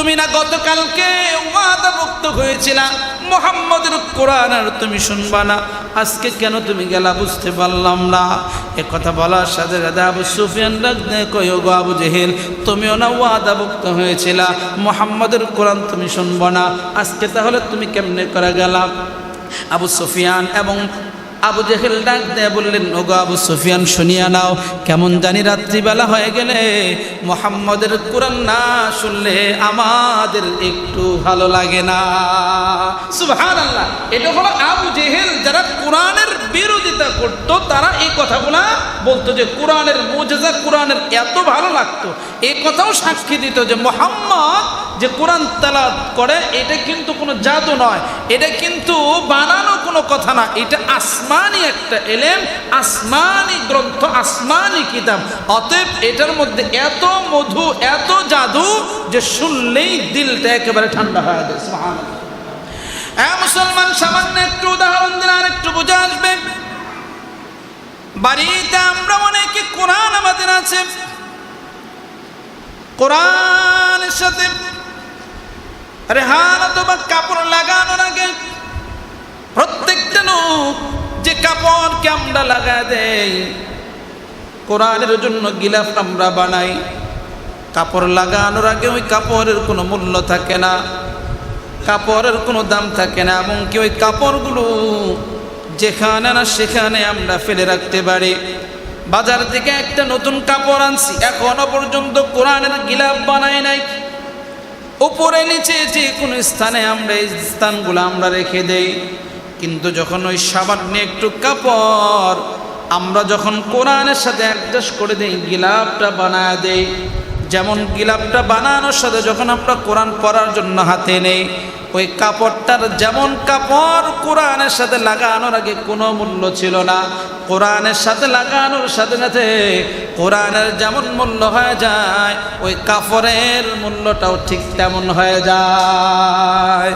তুমি না গতকালকে ওয়াদাভুক্ত হয়েছিলা? মোহাম্মদের কোরআন আর তুমি শুনবা না। আজকে কেন তুমি গেলা বুঝতে পারলাম না। এ কথা বলার সাথে সাথে আবু সুফিয়ান রাখতে কয়ো গো আবু জেহেল, তুমিও না ওয়াদাভুক্ত হয়েছিলা। মোহাম্মদের কোরআন তুমি শুনব না। আজকে তাহলে তুমি কেমনে করে গেলা? আবু সুফিয়ান এবং আবু জেহেল ডাক দেয় বললেন, ওগো আবু সুফিয়ান, শুনিয়া নাও, কেমন জানি রাত্রিবেলা হয়ে গেলে মোহাম্মদের কোরআন না শুনলে আমাদের একটু ভালো লাগে না। সুবহান আল্লাহ এটা হলো আবু জেহেল যারা কোরআনের বিরোধিতা করতো, তারা এই কথাগুলা বলতো যে, কোরআনের মোজেজা, কোরআনের এত ভালো লাগতো। এই কথাও সাক্ষী দিত যে, মোহাম্মদ যে কোরআন তালাত করে, এটা কিন্তু কোনো জাদু নয়। এটা কিন্তু বানানো কোনো কথা না। এটা আসমানি একটা এলেম, আসমানি গ্রন্থ, আসমানি কিতাব। অতএব এটার মধ্যে এত মধু, এত জাদু যে শুনলেই দিলটা একেবারে ঠান্ডা হয়ে যায়। মুসলমান, সামান্য একটু উদাহরণ দিলে আর একটু বোঝা আসবে। বাড়িতে আমরা অনেকে কোরআন আমাদের আছে। কোরআনের সাথে রেহান অথবা কাপড় লাগানোর আগে প্রত্যেকটা লোক যে কাপড়কে আমরা লাগা দেই, কোরআনের জন্য গিলাফ আমরা বানাই। কাপড় লাগানোর আগে ওই কাপড়ের কোনো মূল্য থাকে না, কাপড়ের কোনো দাম থাকে না, এমনকি ওই কাপড়গুলো যেখানে না সেখানে আমরা ফেলে রাখতে পারি। বাজার থেকে একটা নতুন কাপড় আনছি, এখনও পর্যন্ত কোরআনের গিলাফ বানাই নাই। উপরে নিচে যে কোনো স্থানে আমরা এই স্থানগুলো আমরা রেখে দেই। কিন্তু যখন ওই সাবান নিয়ে একটু কাপড়, আমরা যখন কোরআনের সাথে অ্যাডজাস্ট করে দিই, গিলাপটা বানায় দেই। যেমন গিলাপটা বানানোর সাথে যখন আমরা কোরআন পড়ার জন্য হাতে নেই ওই কাপড়টার যেমন কাপড় কোরআনের সাথে লাগানোর আগে কোনো মূল্য ছিল না। কোরআনের সাথে লাগানোর সাথে সাথে কোরআনের যেমন মূল্য হয়ে যায়, ওই কাপড়ের মূল্যটাও ঠিক তেমন হয়ে যায়।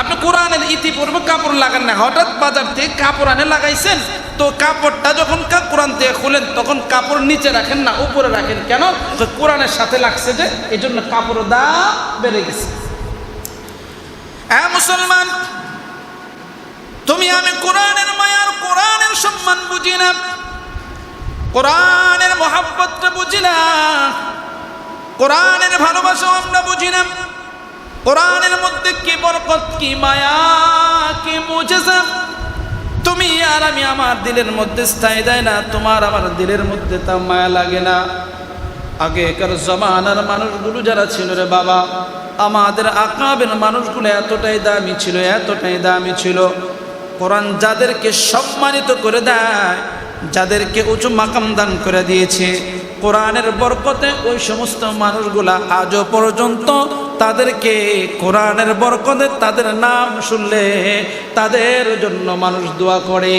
আপনি কোরআনের ইতিপূর্বে কাপড় লাগান না, হঠাৎ বাজার থেকে কাপড় আনে লাগাইছেন, তো কাপড়টা যখন কোরআন থেকে খুলেন, তখন কাপড় নিচে রাখেন না, উপরে রাখেন কেন? কোরআনের সাথে লাগছে যে এই জন্য কাপড়ের দাম বেড়ে গেছে। হ্যাঁ মুসলমান, তুমি আমি কোরআনের মায়ার কোরআনের সম্মান বুঝি না। কোরআনের মহাব্বতটা বুঝি না। কোরআনের ভালোবাসা আমরা বুঝি না। কোরআনের মধ্যে কি বরকত, কি মায়া, কি মুজেজা? তুমি আর আমি আমার দিলের মধ্যে স্থায়ী দেয় না, তোমার আমার দিলের মধ্যে তা মায়া লাগে না। আগেকার জমানার মানুষগুলো যারা ছিল রে বাবা, আমাদের আকাবের মানুষগুলো এতটাই দামি ছিল, এতটাই দামি ছিল। কোরআন যাদেরকে সম্মানিত করে দেয়, যাদেরকে উঁচু মাকাম দান করে দিয়েছে, কোরআনের বরকতে ওই সমস্ত মানুষগুলা আজও পর্যন্ত তাদেরকে কোরআনের বরকতে তাদের নাম শুনলে তাদের জন্য মানুষ দোয়া করে।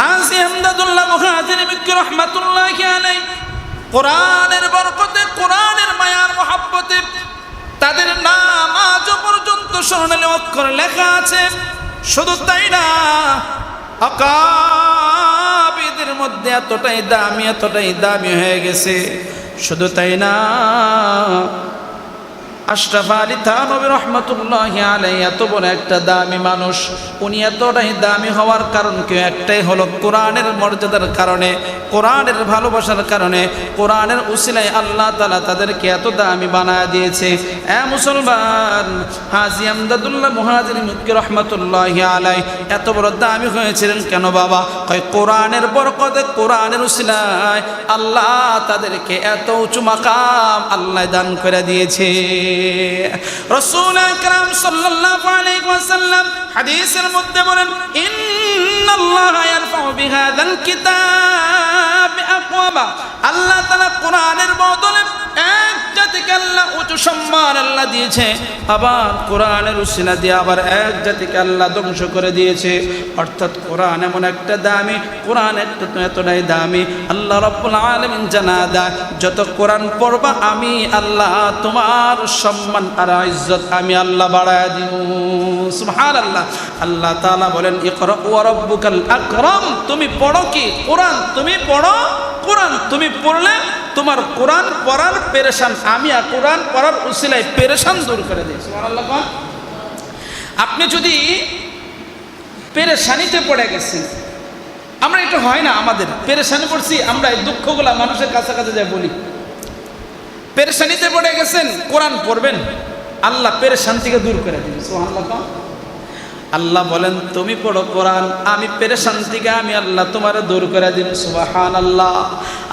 হাসি আহমদুল্লাহ মুহাজির বিক্রি রহমাতুল্লাহ আলাই কোরআনের বরকতে, কোরআনের মায়ার মহাব্বতে তাদের নাম আজও পর্যন্ত স্বর্ণালী অক্ষর লেখা আছে, শুধু তাই না আকাবিদের মধ্যে এতটাই দামি এতটাই দামি হয়ে গেছে। শুধু তাই না আশরাফ আলী থানবী রহমতুল্লাহ আলাই এত বড় একটা দামি মানুষ। উনি এতটাই দামি হওয়ার কারণ কেউ একটাই হলো কোরআনের মর্যাদার কারণে, কোরআনের ভালোবাসার কারণে, কোরআনের উসিলায় আল্লাহ তালা তাদেরকে এত দামি বানায় দিয়েছে। এ মুসলমান, হাজি আমদাদুল্লাহ মুহাজির মুক্তি রহমতুল্লাহ আলাই এত বড় দামি হয়েছিলেন কেন বাবা? কয়, কোরআনের বরকতে, কোরআনের উসিলায় আল্লাহ তাদেরকে এত উঁচু মাকাম আল্লাহ দান করে দিয়েছে। রসুল আকরাম সাল্লাল্লাহু আলাইহি ওয়াসাল্লাম হাদিসের মধ্যে বলেন, ইন্নাল্লাহা ইয়ারফাউ বিহাদাল কিতাব আকওয়াবা। আল্লাহ তাআলা কোরআনের বদলে এক জাতিকে আল্লাহ উঁচু সম্মান আল্লাহ দিয়েছে। আবার কোরআনের উসিলা দিয়ে আবার এক জাতিকে আল্লাহ ধ্বংস করে দিয়েছে। অর্থাৎ কোরআন এমন একটা দামি, কোরআন একটা এতটাই দামি। আল্লাহ রব্বুল আলমিন জানা দেয়, যত কোরআন পড়বা আমি আল্লাহ, তোমার সম্মান আর ইজ্জত আমি আল্লাহ বাড়ায় দিব। সুবহান আল্লাহ আল্লাহ তাআলা বলেন, ইকরা ওয়া রাব্বুকাল আকরাম। তুমি পড়ো কি? কোরআন তুমি পড়ো? কোরআন তুমি পড়লে তোমার কোরআন পড়ার পেরেশান, আমি আর কোরআন পড়ার উসিলায় পেরেশান দূর করে কোন? আপনি যদি পেরেশানিতে পড়ে গেছেন, আমরা এটা হয় না আমাদের, পেরেশানি পড়ছি আমরা এই দুঃখগুলা মানুষের কাছাকাছি যাই বলি পেরেশানিতে পড়ে গেছেন, কোরআন পড়বেন, আল্লাহ পেরেশান থেকে দূর করে সুবহানাল্লাহ, কোন? আল্লাহ বলেন, তুমি পড়ো কোরআন, আমি পেরেশান থেকে আমি আল্লাহ তোমার দূর করে দিন সুবাহান আল্লাহ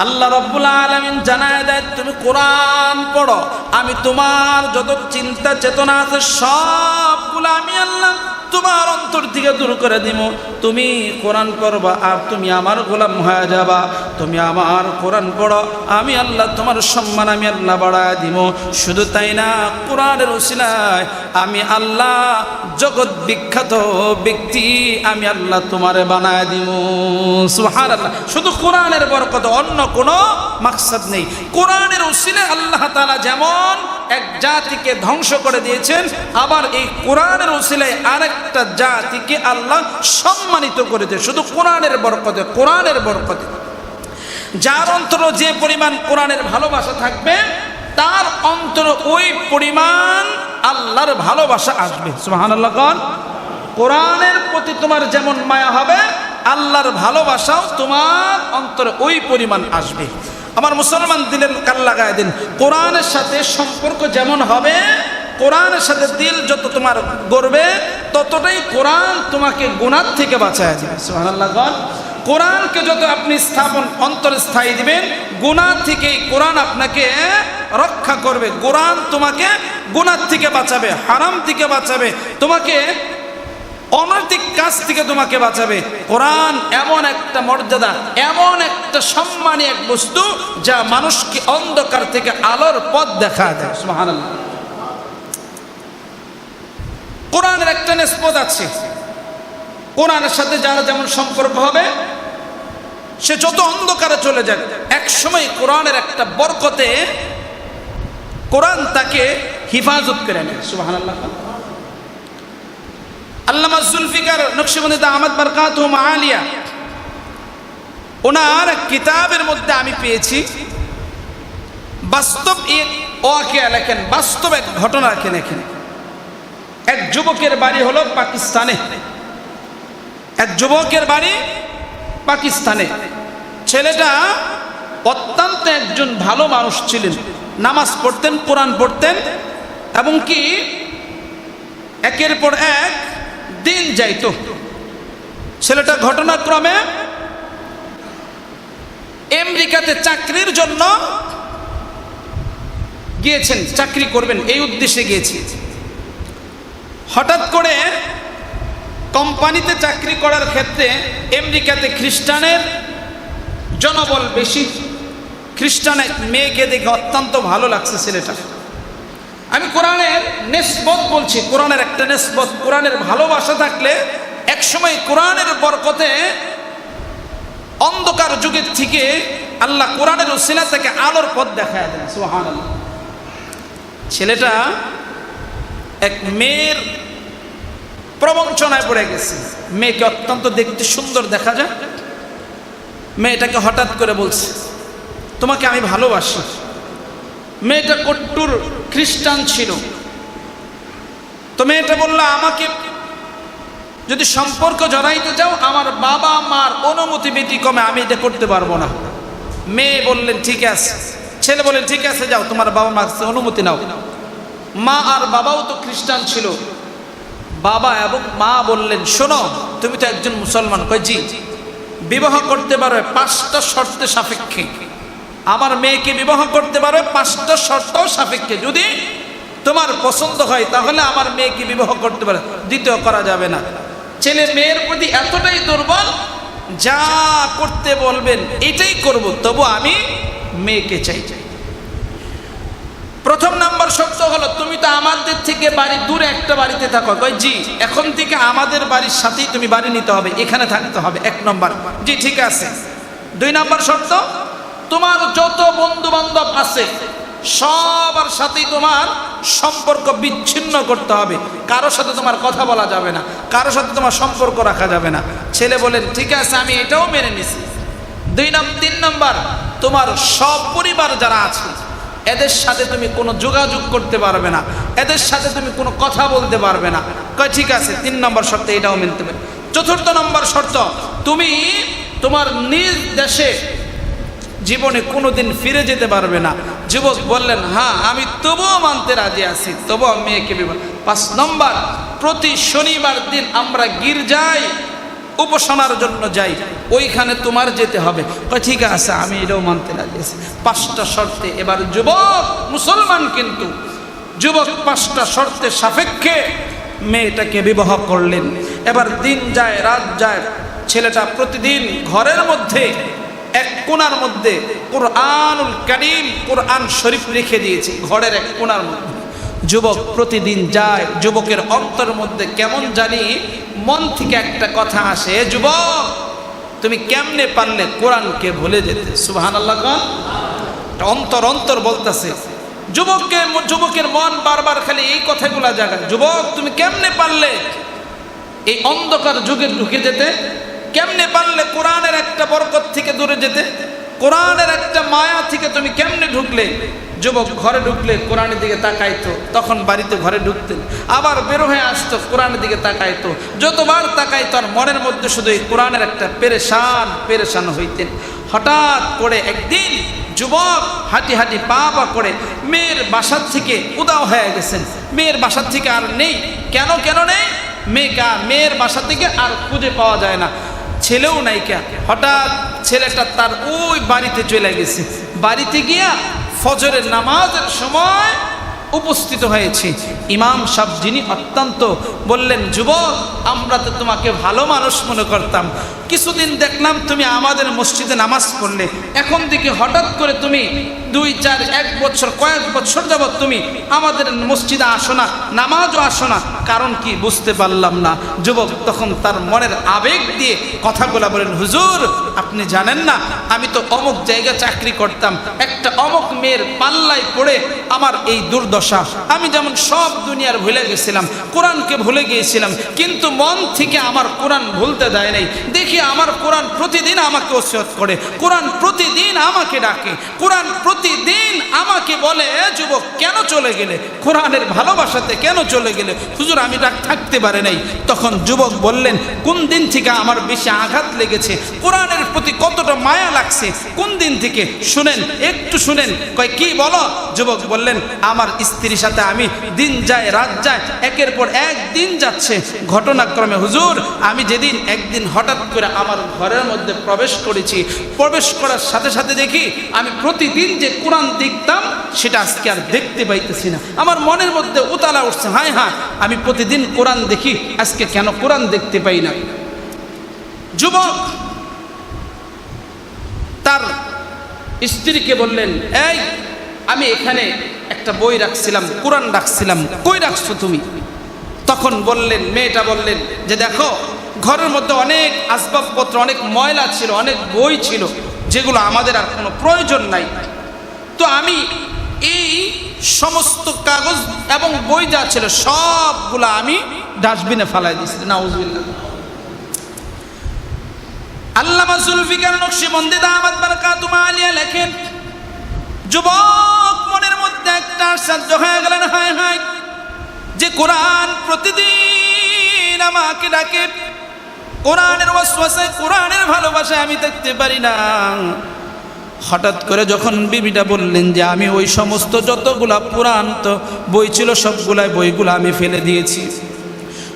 আল্লাহ রব্বুল আলমিন জানায় দেয়, তুমি কোরআন পড়ো, আমি তোমার যত চিন্তা চেতনা আছে সবগুলো আমি আল্লাহ তোমার অন্তর থেকে দূর করে দিব। তুমি কোরআন পড়বা আর তুমি আমার গোলাম হয়ে যাবা। তুমি আমার কোরআন পড়ো, আমি আল্লাহ তোমার সম্মান, আমি আল্লাহ বাড়ায় দিব। শুধু তাই না, কোরআনের উসিলায় আমি আল্লাহ জগৎ বিখ্যাত ব্যক্তি, আমি আল্লাহ তোমারে বানায় দিব। সুহার আল্লাহ শুধু কোরআনের বরকত, অন্য কোনো মাকসাদ নেই। কোরআনের উসিলে আল্লাহ তালা যেমন এক জাতিকে ধ্বংস করে দিয়েছেন। আবার এই কোরআনের উসিলায় আরেকটা জাতিকে আল্লাহ সম্মানিত করেছে শুধু কোরআনের বরকতে কোরআনের বরকতে। যার অন্তর যে পরিমাণ কোরআনের ভালোবাসা থাকবে, তার অন্তর ওই পরিমাণ আল্লাহর ভালোবাসা আসবে। সুবহানাল্লাহ কন। কোরআনের প্রতি তোমার যেমন মায়া হবে, আল্লাহর ভালোবাসাও তোমার অন্তরে ওই পরিমাণ আসবে। আমার মুসলমান দিলেন কাল লাগায় দিন। কোরআনের সাথে সম্পর্ক যেমন হবে, কোরআনের সাথে দিল যত তোমার গড়বে, ততটাই কোরআন তোমাকে গুণার থেকে বাঁচায় যাবে কোরআনকে যত আপনি স্থাপন, অন্তরে স্থায়ী দিবেন গুণা থেকে কোরআন আপনাকে রক্ষা করবে। কোরআন তোমাকে গুণার থেকে বাঁচাবে, হারাম থেকে বাঁচাবে। তোমাকে অনৈতিক কাজ থেকে তোমাকে বাঁচাবে। কোরআন এমন একটা মর্যাদা, এমন একটা সম্মানী এক বস্তু যা মানুষকে অন্ধকার থেকে আলোর পথ দেখা সুবহানাল্লাহ। কোরআনের একটা নিষ্পদ আছে। কোরআনের সাথে যারা যেমন সম্পর্ক হবে, সে যত অন্ধকারে চলে যাক এক সময় কোরআনের একটা বরকতে কোরআন তাকে হিফাজত করে নেয়। আল্লাহ আল্লামা জুলফিকার নকশবন্দিদা আহমদ বরকাত আলিয়া ওনার কিতাবের মধ্যে আমি পেয়েছি, বাস্তব এক ওয়াকে লেখেন, বাস্তব এক ঘটনা লেখেন এখানে এক যুবকের বাড়ি হলো পাকিস্তানে। এক যুবকের বাড়ি পাকিস্তানে। ছেলেটা অত্যন্ত একজন ভালো মানুষ ছিলেন। নামাজ পড়তেন, কোরআন পড়তেন, এবং কি একের পর এক দিন যাইতো। ছেলেটা ঘটনাক্রমে আমেরিকাতে চাকরির জন্য গিয়েছেন, চাকরি করবেন, এই উদ্দেশ্যে গিয়েছি। হঠাৎ করে কোম্পানিতে চাকরি করার ক্ষেত্রে আমেরিকাতে খ্রিস্টানের জনবল বেশি। খ্রিস্টানের মেয়েকে দেখে অত্যন্ত ভালো লাগছে ছেলেটা। আমি কোরআনের নেসবত বলছি, কোরআনের একটা নেসবত। কোরআনের ভালোবাসা থাকলে একসময় কোরআনের বরকতে অন্ধকার যুগের থেকে আল্লাহ কোরআনের ওসিলা থেকে আলোর পথ দেখায় দেন সোহান ছেলেটা এক মেয়ের প্রবঞ্চনায় পড়ে গেছে। মেয়েকে অত্যন্ত দেখতে সুন্দর দেখা যায়। মেয়েটাকে হঠাৎ করে বলছে, তোমাকে আমি ভালোবাসি। মেয়েটা কট্টুর খ্রিস্টান ছিল। তো মেয়েটা বলল, আমাকে যদি সম্পর্ক জড়াইতে যাও আমার বাবা মার অনুমতি ব্যতিক্রমে আমি এটা করতে পারব না। মেয়ে বললেন, ঠিক আছে। ছেলে বললেন, ঠিক আছে, যাও, তোমার বাবা মার অনুমতি নাও। মা আর বাবাও তো খ্রিস্টান ছিল। বাবা এবং মা বললেন, শোনো, তুমি তো একজন মুসলমান। কয়, জি। বিবাহ করতে পারবে পাঁচটা শর্তে সাপেক্ষে। আমার মেয়েকে বিবাহ করতে পারবে পাঁচটা শর্ত সাপেক্ষে। যদি তোমার পছন্দ হয়, তাহলে আমার মেয়েকে বিবাহ করতে পারে। দ্বিতীয়, করা যাবে না। ছেলে মেয়ের প্রতি এতটাই দুর্বল, যা করতে বলবেন, এটাই করব। তবু আমি মেয়েকে চাই। চাই প্রথম নাম্বার শর্ত হলো, তুমি তো আমাদের থেকে বাড়ি দূরে একটা বাড়িতে থাকো। কই জি, এখন থেকে আমাদের বাড়ির সাথেই তুমি বাড়ি নিতে হবে, এখানে থাকতে হবে। এক নম্বর। জি, ঠিক আছে। দুই নাম্বার শর্ত তোমার যত বন্ধু বান্ধব আছে, সবার সাথেই তোমার সম্পর্ক বিচ্ছিন্ন করতে হবে। কারোর সাথে তোমার কথা বলা যাবে না, কারোর সাথে তোমার সম্পর্ক রাখা যাবে না। ছেলে বলেন, ঠিক আছে, আমি এটাও মেনে নিছি। দুই নাম, তিন নম্বর, তোমার সব পরিবার যারা আছে, এদের সাথে তুমি কোনো যোগাযোগ করতে পারবে না, এদের সাথে তুমি কোনো কথা বলতে পারবে না। কয়, ঠিক আছে, তিন নম্বর শর্তে এটাও মিলতে পারে চতুর্থ নম্বর শর্ত, তুমি তোমার নিজ দেশে জীবনে কোনোদিন ফিরে যেতে পারবে না। যুবক বললেন হ্যাঁ আমি তবুও মানতে রাজি আছি, তবুও মেয়েকে বিবাহ পাঁচ নম্বর, প্রতি শনিবার দিন আমরা গির্জায় উপাসনার জন্য যাই, ওইখানে তোমার যেতে হবে। ঠিক আছে, আমি এটাও মানতে রাজি আছি। পাঁচটা শর্তে, এবার যুবক, মুসলমান কিন্তু, যুবক পাঁচটা শর্তের সাপেক্ষে মেয়েটাকে বিবাহ করলেন। এবার দিন যায়, রাত যায়, ছেলেটা প্রতিদিন ঘরের মধ্যে এক কোণার মধ্যে কোরআনুল করিম, কোরআন শরীফ রেখে দিয়েছি, ঘরের এক কোণার মধ্যে। যুবক প্রতিদিন যায়, যুবকের অন্তর মধ্যে কেমন জানি মন থেকে একটা কথা আসে, যুবক, তুমি কেমনে পারলে কোরআনকে ভুলে যেতে? সুবাহান আল্লাহ অন্তর অন্তর বলতেছে, যুবককে, যুবকের মন বারবার খালি এই কথাগুলা জায়গায় যুবক, তুমি কেমনে পারলে এই অন্ধকার যুগে ঢুকে যেতে? কেমনে পারলে কোরআনের একটা বরকত থেকে দূরে যেতে? কোরআনের একটা মায়া থেকে তুমি কেমনে ঢুকলে? যুবক ঘরে ঢুকলে কোরআনের দিকে তাকাইতো, তখন বাড়িতে ঘরে ঢুকতেন। আবার বেরো হয়ে আসতো, কোরআনের দিকে তাকাইতো। যতবার তাকাইতো আর মনের মধ্যে শুধু এই কোরআনের একটা পেরেশান পেরেশান হইতেন। হঠাৎ করে একদিন যুবক হাঁটি হাঁটি পা পা করে মেয়ের বাসার থেকে উদাও হয়ে গেছেন। মেয়ের বাসার থেকে আর নেই। কেন কেন নেই? মেয়েকা মেয়ের বাসা থেকে আর খুঁজে পাওয়া যায় না। ছেলেও নাই কে হঠাৎ ছেলেটা তার ওই বাড়িতে চলে গেছে। বাড়িতে গিয়া ফজরের নামাজের সময় উপস্থিত হয়েছে। ইমাম সাহেব যিনি অত্যন্ত বললেন, যুবক, আমরা তো তোমাকে ভালো মানুষ মনে করতাম। কিছুদিন দেখলাম তুমি আমাদের মসজিদে নামাজ পড়লে। এখন দেখি হঠাৎ করে তুমি দুই, চার, এক বছর, কয়েক বছর যাবৎ তুমি আমাদের মসজিদে আসো না, নামাজও আসো না। কারণ কি? বুঝতে পারলাম না। যুবক তখন তার মনের আবেগ দিয়ে কথাগুলা বলেন, হুজুর, আপনি জানেন না, আমি তো অমুক জায়গায় চাকরি করতাম। একটা অমুক মেয়ের পাল্লায় পড়ে আমার এই দুর্দশা। আমি যেমন সব দুনিয়ার ভুলে গেছিলাম, কোরআনকে ভুলে গিয়েছিলাম, কিন্তু মন থেকে আমার কোরআন ভুলতে দেয় নাই। দেখি আমার কোরআন প্রতিদিন আমাকে ওসিয়ত করে, কোরআন প্রতিদিন আমাকে ডাকে, কোরআন প্রতিদিন আমাকে বলে যুবক, কেন চলে গেলে? কোরআনের ভালোবাসাতে কেন চলে গেলে? হুজুর, আমি ডাক থাকতে পারে নাই। তখন যুবক বললেন, কোন দিন থেকে আমার বেশি আঘাত লেগেছে? কোরআনের প্রতি কতটা মায়া লাগছে? কোন দিন থেকে? শুনেন, একটু শুনেন। কয়, কি বলো? যুবক বললেন, আমার স্ত্রীর সাথে আমি দিন যায়, রাত যায়, একের পর এক দিন যাচ্ছে। ঘটনাক্রমে, হুজুর, আমি যেদিন একদিন হঠাৎ করে আমার ঘরের মধ্যে প্রবেশ করেছি, প্রবেশ করার সাথে সাথে দেখি, আমি প্রতিদিন যে কোরআন দেখতাম, সেটা আজকে আর দেখতে পাইতেছি না। আমার মনের মধ্যে উতালা উঠছে, হায় হ্যাঁ আমি প্রতিদিন কোরআন দেখি, আজকে কেন কোরআন দেখতে পাই না? যুবক, তার স্ত্রীকে বললেন, এই, আমি এখানে একটা বই রাখছিলাম, কোরআন রাখছিলাম, কই রাখছো তুমি? তখন বললেন, মেয়েটা বললেন, যে দেখো, ঘরের মধ্যে অনেক আসবাবপত্র, অনেক ময়লা ছিল, অনেক বই ছিল, যেগুলো আমাদের আর কোনো প্রয়োজন নাই। তো আমি এই সমস্ত কাগজ এবং বই যা ছিল সবগুলো আমি ডাস্টবিনে ফালাই দিয়েছি। নাউজবিল্লাহ। আল্লামা জুলফিকার নকশবন্দি দামাত বারাকাতুমা আলিয়া লেখেন, যুবক মনের মধ্যে একটা সাহায্য হয়ে গেলেন, হায় হায়, যে কোরআন প্রতিদিন আমাকে ডাকে, কোরআনের ওয়াসওয়াসায় কোরআনের ভালোবাসায় আমি দেখতে পারি না। হঠাৎ করে যখন বিবিটা বললেন যে আমি ওই সমস্ত যতগুলা পুরাণ তো বই ছিল, সবগুলাই বইগুলো আমি ফেলে দিয়েছি।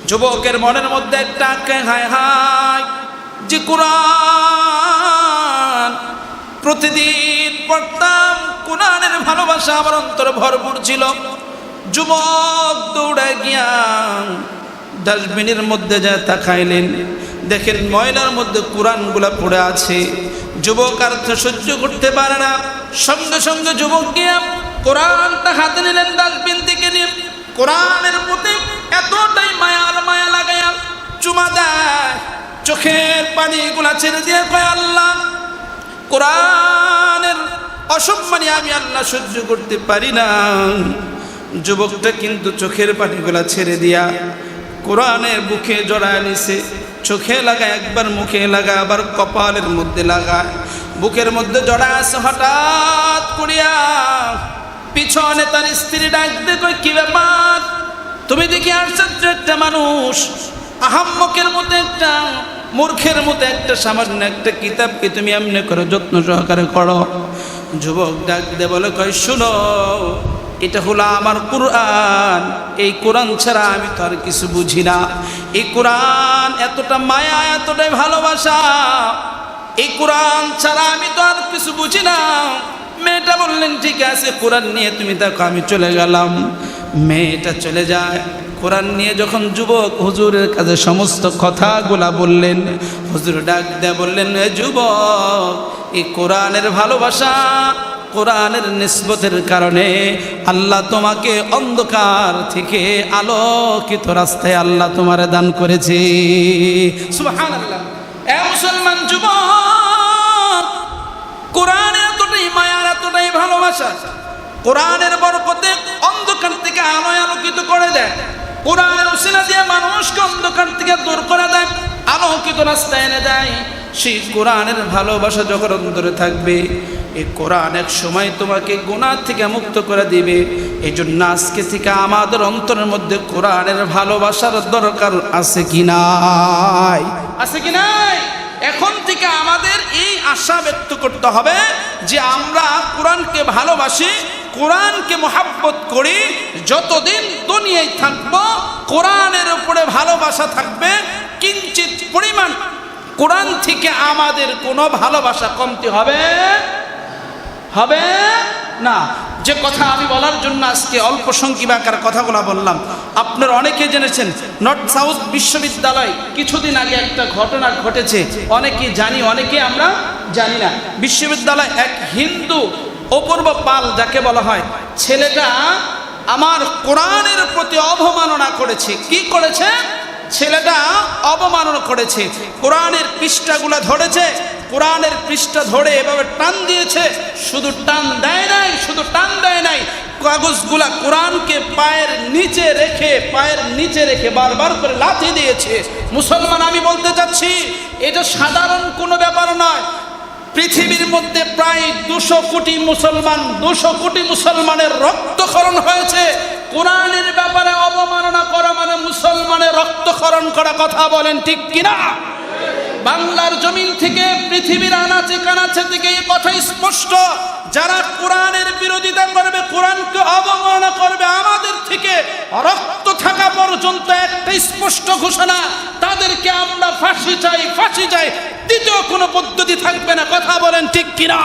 যুবকের মনের মধ্যে একটা হায় হায়, যে কোরআন প্রতিদিন পড়তাম, কোরআনের ভালোবাসা আমার অন্তরে ভরপুর ছিল। যুবক দৌড়ে গিয়া ডাস্টবিনের মধ্যে যা তাকাইলেন দেখেন ময়লার মধ্যে কোরআনগুলা পড়ে আছে। যুবক আর সহ্য করতে পারে না। সঙ্গে সঙ্গে যুবক গিয়া কোরআনটা হাতে নিলেন, ডাস্টবিন থেকে নিয়ে কোরআনের প্রতি এতটাই মায়ার মায়া লাগাইয়া চুমা দেয়। চোখের পানিগুলা ছেড়ে দিয়ে কয়, আল্লাহ, কোরআনের অসম্মানি আমি আল্লাহ সহ্য করতে পারি না। যুবকটা কিন্তু চোখের পানিগুলা ছেড়ে দিয়া কোরআনের বুকে জড়ায় নিছে। চোখে লাগা একবার মুখে লাগা আবার কপালের মধ্যে লাগায়। বুকের মধ্যে জড়া আছে হঠাৎ করিয়া। পিছনে তার স্ত্রী ডাকতে কই কি ব্যাপার? তুমি দেখি আশ্চর্য একটা মানুষ। আহাম্মকের মতো একটা, মূর্খের মতো একটা, সামান্য একটা কিতাবকে তুমি এমনি করে যত্ন সহকারে করো যুবক ডাক দে বলে, কয়, শুনো এটা হলো আমার কোরআন। এই কোরআন ছাড়া আমি তো আর কিছু বুঝি না। এই কোরআন এতটা মায়া, এতটাই ভালোবাসা। এই কোরআন ছাড়া আমি তো আর কিছু বুঝি না। মেয়েটা বললেন, ঠিক আছে, কোরআন নিয়ে তুমি দেখো, আমি চলে গেলাম। মেয়েটা চলে যায়। কোরআন নিয়ে যখন যুবক হুজুরের কাছে সমস্ত কথাগুলা বললেন, হুজুর ডাক দেয়া বললেন যুবক, এই কোরআনের ভালোবাসা কোরআনের নিসবতের কারণে আল্লাহ তোমাকে অন্ধকার থেকে আলোকিত রাস্তায় আল্লাহ তোমার দান করেছে। সুবহানাল্লাহ। এ মুসলমান যুবক, কোরআনে এতটাই মায়ার, এতটাই ভালোবাসা কোরআনের বরকতে অন্ধকার থেকে আলোয় আলোকিত করে দেয়। কোরআনের উসিলা দিয়ে মানুষকে অন্ধকার থেকে দূর করে দেয়, আলোকিত রাস্তায় এনে দেয়। সেই কোরআনের ভালোবাসা যখন অন্তরে থাকবে এই কোরআন এক সময় তোমাকে গুনাহ থেকে মুক্ত করে দিবে। এই জন্য আজকে থেকে আমাদের অন্তরের মধ্যে কোরআনের ভালোবাসার দরকার আছে কি নাই? আছে কি নাই? এখন থেকে আমাদের এই আশা ব্যক্ত করতে হবে যে আমরা কোরআনকে ভালোবাসি, কোরআনকে মোহাব্বত করি, যতদিন দুনিয়ায় থাকব, কোরআনের উপরে ভালোবাসা থাকবে, কিঞ্চিত পরিমাণ কোরআন থেকে আমাদের কোনো ভালোবাসা কমতি হবে হবে না। যে কথা আমি বলার জন্য আজকে অল্প সংখ্যক আকার কথাগুলো বললাম। আপনারা অনেকে জেনেছেন, নর্থ সাউথ বিশ্ববিদ্যালয় কিছুদিন আগে একটা ঘটনা ঘটেছে। অনেকে জানি, অনেকে আমরা জানি না। বিশ্ববিদ্যালয় এক হিন্দু অপূর্ব পাল, যাকে বলা হয়, ছেলেটা আমার কোরআনের প্রতি অবমাননা করেছে। কি করেছে? ছেলেটা অবমাননা করেছে, কোরআনের পৃষ্ঠাগুলো ধরেছে, কোরআনের পৃষ্ঠা ধরে এভাবে টান দিয়েছে, শুধু টান দেয় নাই, শুধু টান দেয় নাই, কাগজগুলা কোরআনকে পায়ের নিচে রেখে, পায়ের নিচে রেখে বারবার করে লাথি দিয়েছে। মুসলমান, আমি বলতে চাচ্ছি, এটা সাধারণ কোনো ব্যাপার নয়। পৃথিবীর মধ্যে প্রায় দুশো কোটি মুসলমান, দুশো কোটি মুসলমানের রক্তক্ষরণ হয়েছে। কোরআনের ব্যাপারে অবমাননা করা মানে মুসলমানের রক্তক্ষরণ করা কথা বলেন ঠিক কিনা? বাংলার জমিন থেকে পৃথিবীর আনাচে কানাচে থেকে এই কথা স্পষ্ট। যারা কোরআনের বিরোধিতা করবে, কোরআনকে অবমাননা করবে, আমাদের থেকে রক্ত থাকা পর্যন্ত একটা স্পষ্ট ঘোষণা, তাদেরকে আমরা ফাঁসি চাই ফাঁসি চাই। দ্বিতীয় কোনো পদ্ধতি থাকবে না, কথা বলেন ঠিক কিনা?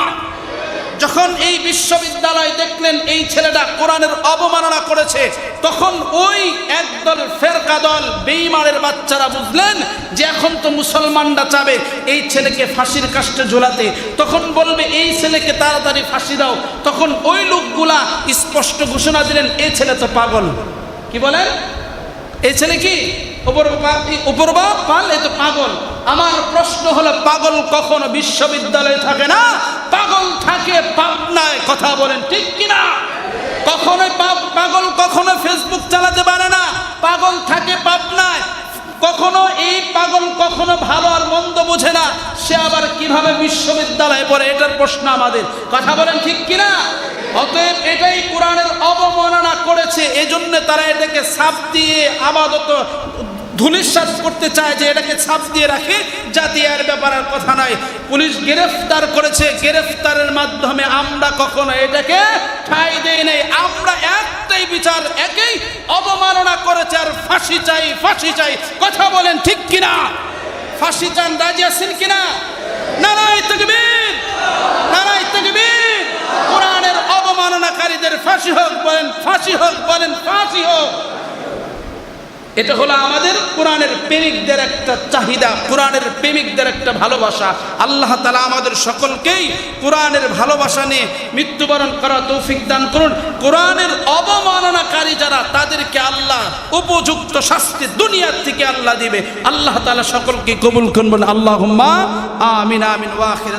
যখন এই বিশ্ববিদ্যালয় দেখলেন এই ছেলেটা কোরআনের অবমাননা করেছে, তখন ওই একদল ফেরকা দল বেইমানের বাচ্চারা বুঝলেন যে এখন তো মুসলমানরা চাবে এই ছেলেকে ফাঁসির কাষ্টে ঝোলাতে। তখন বলবে, এই ছেলেকে তাড়াতাড়ি ফাঁসি দাও। তখন ওই লোকগুলা স্পষ্ট ঘোষণা দিলেন এই ছেলে তো পাগল। কি বলেন? এই ছেলে কি? উপরবা পাল, এ তো পাগল। আমার প্রশ্ন হলো, পাগল কখনো বিশ্ববিদ্যালয়ে থাকে না? পাগল থাকে পাবনায় কথা বলেন, ঠিক কিনা? কখনোই পাপ- পাগল কখনো ফেসবুক চালাতে পারে না। পাগল থাকে পাবনায়। কখনো এই পাগল কখনো ভালো আর মন্দ বোঝে না। সে আবার কীভাবে বিশ্ববিদ্যালয়ে পড়ে, এটার প্রশ্ন আমাদের। কথা বলেন, ঠিক কিনা? অতএব এটাই কোরআনের অবমাননা করেছে। এজন্য তারা এটাকে সাপ দিয়ে আপাতত ধুলিশ্বাস করতে চায় যে এটাকে ছাপ দিয়ে রাখে জাতি আর ব্যাপারের কথা নয়। পুলিশ গ্রেফতার করেছে, গ্রেফতারের মাধ্যমে আমরা কখনো এটাকে ঠাই দেই নাই। আমরা একটাই বিচার, একই অবমাননা করেছে আর ফাঁসি চাই ফাঁসি চাই। কথা বলেন ঠিক কিনা? ফাঁসি চান রাজি আছেন কিনা? নারাই তকবীর! নারাই তকবীর! কোরআনের অবমাননাকারীদের ফাঁসি হোক বলেন, ফাঁসি হোক বলেন, ফাঁসি হোক। এটা হলো আমাদের কোরআনের প্রেমিকদের একটা চাহিদা, কোরআনের প্রেমিকদের একটা ভালোবাসা। আল্লাহ তালা আমাদের সকলকেই কোরআনের ভালোবাসা নিয়ে মৃত্যুবরণ করা তৌফিক দান করুন। কোরআনের অবমাননাকারী যারা, তাদেরকে আল্লাহ উপযুক্ত শাস্তি দুনিয়ার থেকে আল্লাহ দিবে। আল্লাহ তালা সকলকে কবুল করবেন আল্লাহ আমিন আমিন ওয়াখির